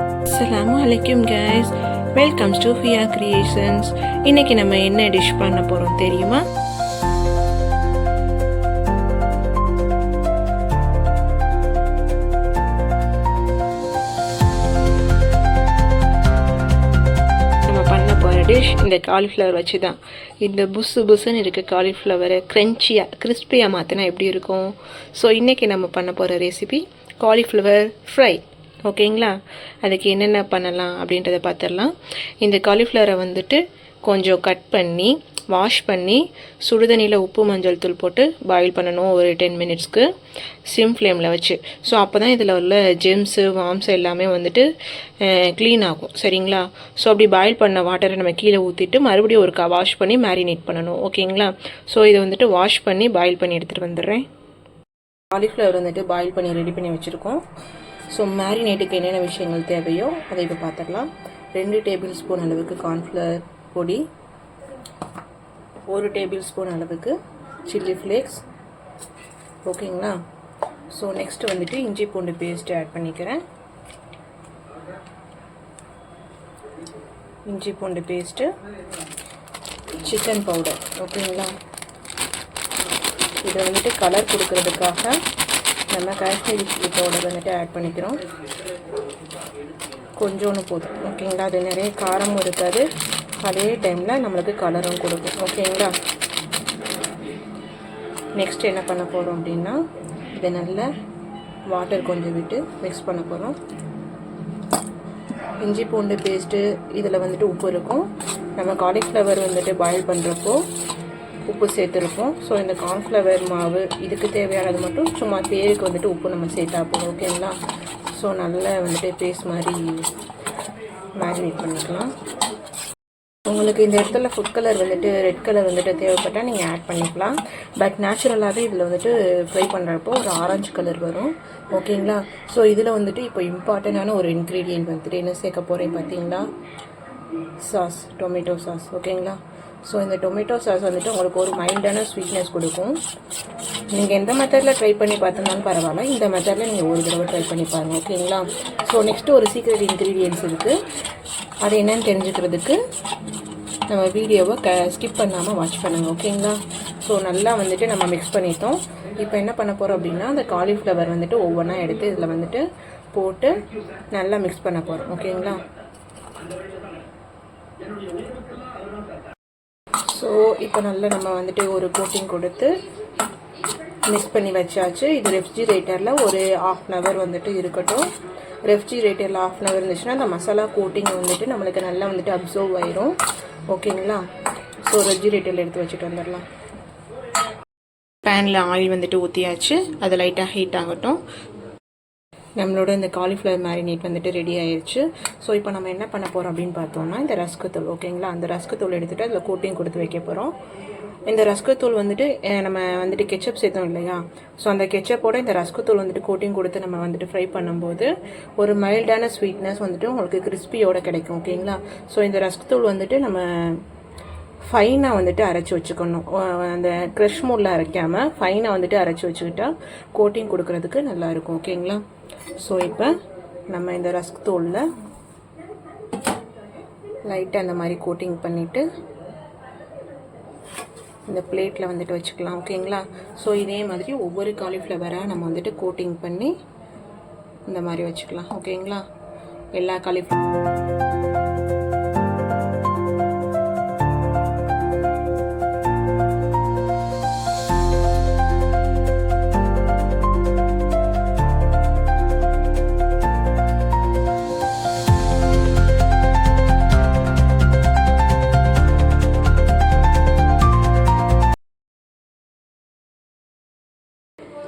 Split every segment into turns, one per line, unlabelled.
அஸ்லாம் வலைக்கும் guys welcomes to Fiya creations இன்னைக்கு நம்ம என்ன டிஷ் பண்ண போகிறோம் தெரியுமா? நம்ம பண்ண போகிற டிஷ் இந்த காலிஃப்ளவர் வச்சு தான் இந்த புஸ்ஸு புஸ்ஸுன்னு இருக்க காலிஃப்ளவரை க்ரன்ச்சியாக கிறிஸ்பியாக மாற்றினா எப்படி இருக்கும்? ஸோ இன்றைக்கி நம்ம பண்ண போகிற ரெசிபி காலிஃப்ளவர் ஃப்ரை ஓகேங்களா? அதுக்கு என்னென்ன பண்ணலாம் அப்படின்றத பார்த்துடலாம் இந்த காலிஃப்ளவரை வந்துட்டு கொஞ்சம் கட் பண்ணி வாஷ் பண்ணி சுடுதண்ணியில் உப்பு மஞ்சள் தூள் போட்டு பாயில் பண்ணணும் ஒரு டென் மினிட்ஸ்க்கு சிம் ஃப்ளேமில் வச்சு. ஸோ அப்போ தான் இதில் உள்ள ஜெம்ஸு வாம்ஸ் எல்லாமே வந்துட்டு க்ளீன் ஆகும். சரிங்களா? ஸோ அப்படி பாயில் பண்ண வாட்டரை நம்ம கீழே ஊற்றிட்டு மறுபடியும் ஒரு வாஷ் பண்ணி மேரினேட் பண்ணணும். ஓகேங்களா? ஸோ இதை வந்துட்டு வாஷ் பண்ணி பாயில் பண்ணி எடுத்துகிட்டு வந்துடுறேன். காலிஃப்ளவர் வந்துட்டு பாயில் பண்ணி ரெடி பண்ணி வச்சுருக்கோம். ஸோ மேரினேட்டுக்கு என்னென்ன விஷயங்கள் தேவையோ அதை இப்போ பார்த்துடலாம் ரெண்டு டேபிள் ஸ்பூன் அளவுக்கு கார்ன்ஃப்ளவர் பொடி ஒரு டேபிள் ஸ்பூன் அளவுக்கு சில்லி ஃப்ளேக்ஸ் ஓகேங்களா ஸோ நெக்ஸ்ட் வந்துட்டு இஞ்சி பூண்டு பேஸ்ட் ஆட் பண்ணிக்கிறேன். இஞ்சி பூண்டு பேஸ்ட்டு சிக்கன் பவுடர் ஓகேங்களா இதை வந்துட்டு கலர் கொடுக்கறதுக்காக நம்ம காஷ்மீரி சில்லி பவுடர் வந்துட்டு ஆட் பண்ணிக்கிறோம். கொஞ்சோன்னு போதும். ஓகேங்களா அது நிறைய காரமும் இருக்காது. அதே டைமில் நம்மளுக்கு கலரும் கொடுக்கும். ஓகேங்களா நெக்ஸ்ட் என்ன பண்ண போகிறோம் அப்படின்னா இதை நல்லா வாட்டர் கொஞ்சம் விட்டு மிக்ஸ் பண்ண போகிறோம் இஞ்சி பூண்டு பேஸ்ட்டு இதில் வந்துட்டு உப்பு இருக்கும். நம்ம காலிஃப்ளவர் வந்துட்டு பாயில் பண்ணுறப்போ உப்பு சேர்த்துருக்கோம். ஸோ இந்த கார்ன்ஃப்ளவர் மாவு இதுக்கு தேவையானது மட்டும் சும்மா பேருக்கு வந்துட்டு உப்பு நம்ம சேர்த்தா போதும் ஓகேங்களா ஸோ நல்லா வந்துட்டு பேஸ்ட் மாதிரி மேரினேட் பண்ணிக்கலாம். உங்களுக்கு இந்த இடத்துல ஃபுட் கலர் வந்துட்டு ரெட் கலர் வந்துட்டு தேவைப்பட்டால் நீங்கள் ஆட் பண்ணிக்கலாம். பட் நேச்சுரலாகவே இதில் வந்துட்டு ஃப்ரை பண்ணுறப்போ ஒரு ஆரஞ்சு கலர் வரும் ஓகேங்களா ஸோ இதில் வந்துட்டு இப்போ இம்பார்ட்டண்டான ஒரு இன்க்ரீடியன்ட் வந்துட்டு என்ன சேர்க்க போகிறேன் பார்த்தீங்களா சாஸ் டொமேட்டோ சாஸ் ஓகேங்களா ஸோ இந்த டொமேட்டோ சாஸ் வந்துட்டு உங்களுக்கு ஒரு மைல்டான ஸ்வீட்னஸ் கொடுக்கும். நீங்கள் எந்த மெத்தடில் ட்ரை பண்ணி பார்த்தனாலும் பரவாயில்ல. இந்த மெத்தடில் நீங்கள் ஒரு தடவை ட்ரை பண்ணி பாருங்கள் ஓகேங்களா? ஸோ நெக்ஸ்ட்டு ஒரு சீக்ரெட் இன்க்ரீடியன்ஸ் இருக்குது அது என்னன்னு தெரிஞ்சுக்கிறதுக்கு நம்ம வீடியோவை க ஸ்கிப் பண்ணாமல் வாட்ச் பண்ணுங்கள் ஓகேங்களா? ஸோ நல்லா வந்துட்டு நம்ம மிக்ஸ் பண்ணிட்டோம். இப்போ என்ன பண்ண போகிறோம் அப்படின்னா அந்த காலிஃப்ளவர் வந்துட்டு ஒவ்வொன்றா எடுத்து இதில் வந்துட்டு போட்டு நல்லா மிக்ஸ் பண்ண போகிறோம் ஓகேங்களா? இப்போ நல்லா நம்ம வந்துட்டு ஒரு கோட்டிங் கொடுத்து மிக்ஸ் பண்ணி வச்சாச்சு. இது ரெஃப்ரிஜிரேட்டரில் ஒரு ஆஃப் அன் ஹவர் வந்துட்டு இருக்கட்டும். ரெஃப்ரிஜிரேட்டரில் ஆஃப் அன் ஹவர் இருந்துச்சுன்னா அந்த மசாலா கோட்டிங் வந்துட்டு நம்மளுக்கு நல்லா வந்துட்டு அப்சர்வ் ஆயிரும். ஓகேங்களா ஸோ ரெஃப்ரிஜிரேட்டரில் எடுத்து வச்சுட்டு வந்துடலாம். பேனில் ஆயில் வந்துட்டு ஊற்றியாச்சு அது லைட்டாக ஹீட் ஆகட்டும். நம்மளோட இந்த காலிஃப்ளவர் மேரினேட் வந்துட்டு ரெடி ஆயிடுச்சு ஸோ இப்போ நம்ம என்ன பண்ண போகிறோம் அப்படின்னு பார்த்தோம்னா இந்த ரஸ்கத்தூள் ஓகேங்களா அந்த ரஸ்கத்தூள் எடுத்துகிட்டு அதில் கோட்டிங் கொடுத்து வைக்க போகிறோம் இந்த ரஸ்கத்தூள் வந்துட்டு நம்ம வந்துட்டு கெச்சப் சேர்த்தோம் இல்லையா? ஸோ அந்த கெச்சப்போட இந்த ரஸ்கத்தூள் வந்துட்டு கோட்டிங் கொடுத்து நம்ம வந்துட்டு ஃப்ரை பண்ணும்போது ஒரு மைல்டான ஸ்வீட்னஸ் வந்துட்டு உங்களுக்கு கிறிஸ்பியோட கிடைக்கும் ஓகேங்களா ஸோ இந்த ரஸ்கத்தூள் வந்துட்டு நம்ம ஃபைனாக வந்துட்டு அரைச்சி வச்சுக்கணும். அந்த க்ரஷ் மூடில் அரைக்காமல் ஃபைனாக வந்துட்டு அரைச்சி வச்சுக்கிட்டா கோட்டிங் கொடுக்கறதுக்கு நல்லா இருக்கும் ஓகேங்களா ஸோ இப்போ நம்ம இந்த ரஸ்க் தூளில் லைட்டாக அந்த மாதிரி கோட்டிங் பண்ணிவிட்டு இந்த பிளேட்டில் வந்துட்டு வச்சுக்கலாம் ஓகேங்களா ஸோ இதே மாதிரி ஒவ்வொரு காலிஃப்ளவராக நம்ம வந்துட்டு கோட்டிங் பண்ணி இந்த மாதிரி வச்சுக்கலாம் ஓகேங்களா எல்லா காலிஃப்ளவர்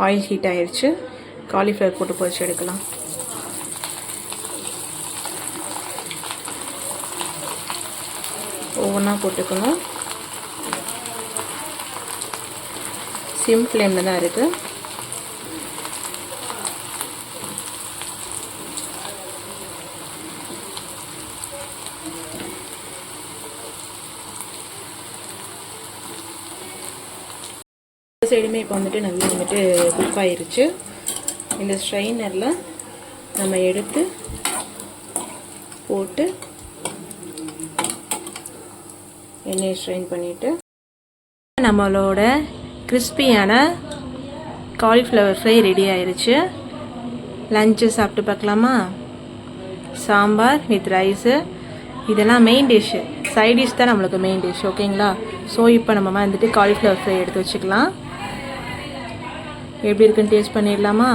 ஆயில் ஹீட் ஆயிடுச்சு காலிஃப்ளவர் போட்டு பொரிச்சு எடுக்கலாம். ஒவ்வொன்றா போட்டுக்கணும். சிம் ஃப்ளேமில் தான் இருக்குது சைடுமே இப்போ வந்துட்டு நல்லா வந்துட்டு குக் ஆயிருச்சு. இந்த ஸ்ட்ரைனரில் நம்ம எடுத்து போட்டு எண்ணெயை ஸ்ட்ரைன் பண்ணிவிட்டு நம்மளோட கிறிஸ்பியான காலிஃப்ளவர் ஃப்ரை ரெடி ஆயிடுச்சு லஞ்சு சாப்பிட்டு பார்க்கலாமா? சாம்பார் வித் ரைஸு இதெல்லாம் மெயின் டிஷ்ஷு சைட் டிஷ் தான் நம்மளுக்கு மெயின் டிஷ் ஓகேங்களா ஸோ இப்போ நம்ம வந்துட்டு காலிஃப்ளவர் ஃப்ரை எடுத்து வச்சுக்கலாம். எப்படி இருக்குன்னு டேஸ்ட் பண்ணிடலாமா?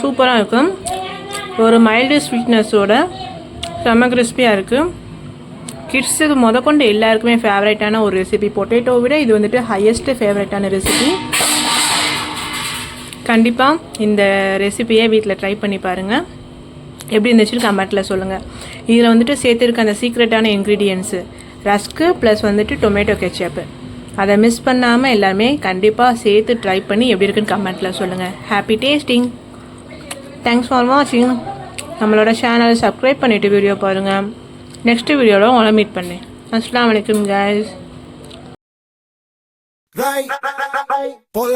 சூப்பராக இருக்கும் ஒரு மைல்டு ஸ்வீட்னஸோட செம்ம கிறிஸ்பியாக இருக்குது கிட்ஸுக்கு முத கொண்டு எல்லாருக்குமே ஃபேவரட்டான ஒரு ரெசிபி பொட்டேட்டோ விட இது வந்துட்டு ஹையஸ்ட்டு ஃபேவரட்டான ரெசிபி கண்டிப்பாக இந்த ரெசிபியை வீட்டில் ட்ரை பண்ணி பாருங்கள் எப்படி இருந்துச்சுன்னு கமெண்ட்டில் சொல்லுங்கள் இதில் வந்துட்டு சேர்த்துருக்க அந்த சீக்ரெட்டான இன்க்ரீடியன்ஸு ரஸ்க்கு ப்ளஸ் வந்துட்டு டொமேட்டோ கெச்சப்பு அதை மிஸ் பண்ணாமல் எல்லாருமே கண்டிப்பாக சேர்த்து ட்ரை பண்ணி எப்படி இருக்குன்னு கமெண்ட்டில் சொல்லுங்கள் ஹாப்பி டேஸ்டிங் தேங்க்ஸ் ஃபார் வாட்சிங் நம்மளோட சேனலை சப்ஸ்கிரைப் பண்ணிவிட்டு வீடியோ பாருங்கள் நெக்ஸ்ட் வீடியோவில் உங்களை மீட் பண்ணேன். அஸ்லாம் வலைக்கம் கைஸ்
Ray, por.